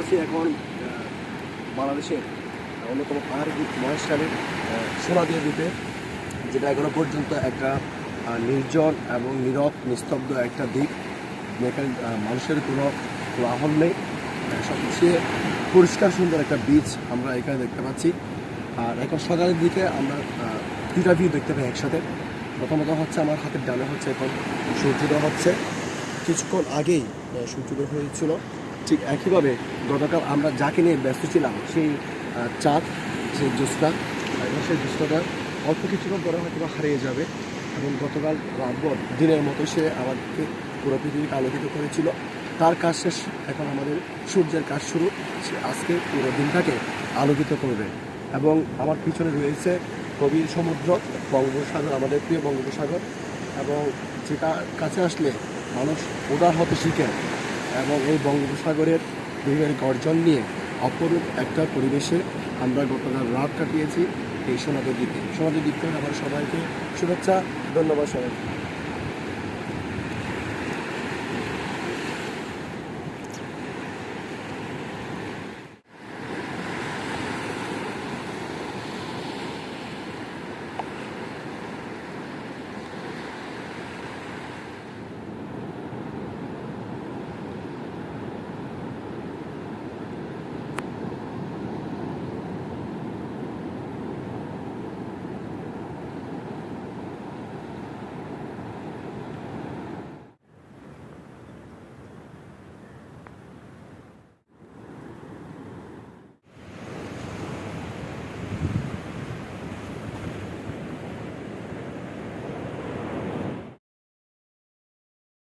আছি এখন বাংলাদেশের অন্যতম পাহাড় দ্বীপ মহেশখালীর সোনাদিয়া দ্বীপে, যেটা এখনও পর্যন্ত একটা নির্জন এবং নীরব, নিস্তব্ধ একটা দ্বীপ। যেখানে মানুষের কোনো কোলাহল নেই। সবচেয়ে পরিষ্কার সুন্দর একটা বীচ আমরা এখানে দেখতে পাচ্ছি। আর এখন সকালের দিকে আমরা দুইটা ভিউ দেখতে পাই একসাথে। প্রথমত হচ্ছে আমার হাতের ডানে হচ্ছে এখন সূর্যোদয় হচ্ছে। কিছুক্ষণ আগেই সূর্যোদয় হয়েছিল। ঠিক একইভাবে গতকাল আমরা যাকে নিয়ে ব্যস্ত ছিলাম, সেই চাঁদ, সেই জ্যোৎস্না, এবং সেই জ্যোৎস্নাটা অল্প কিছুক্ষণ পরে হয়তো হারিয়ে যাবে এবং গতকাল রাতভর দিনের মতো সে আমাদেরকে পুরো পৃথিবীকে আলোকিত করেছিল। তার কাজ শেষ, এখন আমাদের সূর্যের কাজ শুরু। সে আজকে পুরো দিনটাকে আলোকিত করবে। এবং আমার পিছনে রয়েছে গভীর সমুদ্র, বঙ্গোপসাগর, আমাদের প্রিয় বঙ্গোপসাগর। এবং যেটা কাছে আসলে মানুষ উদার হতে শিখে এবং এই বঙ্গোপসাগরের ঢেউয়ের গর্জন নিয়ে অপরূপ একটা পরিবেশে আমরা গতকাল রাত কাটিয়েছি এই সোনাদের দ্বীপে সোনাদের দ্বীপকে আমার সবাইকে শুভেচ্ছা, ধন্যবাদ সবাই